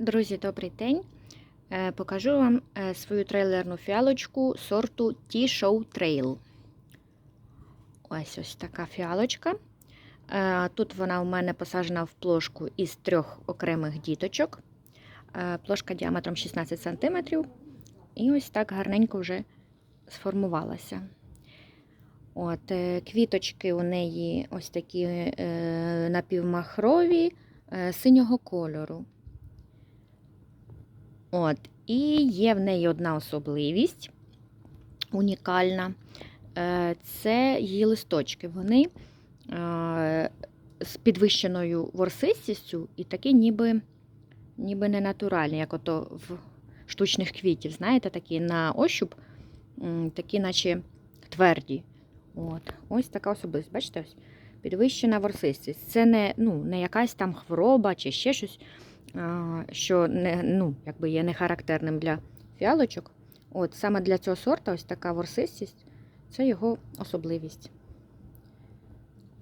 Друзі, добрий день. Е, Покажу вам е, свою трейлерну фіалочку сорту T-Show Trail. Ось ось така фіалочка. Е, Тут вона у мене посаджена в плошку із трьох окремих діточок. Плошка діаметром 16 см. І ось так гарненько вже сформувалася. От, Квіточки у неї ось такі напівмахрові синього кольору. От, І є в неї одна особливість унікальна. Е, Це її листочки. Вони е, з підвищеною ворсистістю і такі ніби, ніби не натуральні, як ото в штучних квітів. Знаєте, такі на ощуп, такі, наче тверді. От. Ось така особливість. Бачите? ось Підвищена ворсистість. Це не, ну, не якась там хвороба чи ще щось що не, ну, якби є не характерним для фіалочок. От Саме для цього сорта ось така ворсистість це його особливість.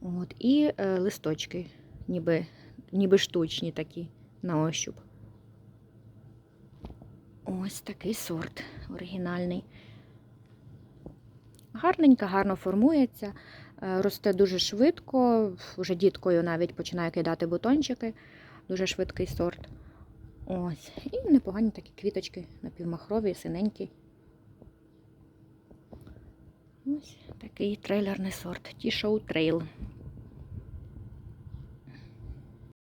От, І е, листочки, ніби, ніби штучні такі на ощуп. Ось такий сорт оригінальний. Гарненько, гарно формується, е, росте дуже швидко, вже діткою навіть починає кидати бутончики дуже швидкий сорт. Ось. І непогані такі квіточки напівмахрові, синенькі. Ось такий трейлерний сорт. Ті-шоу трейл.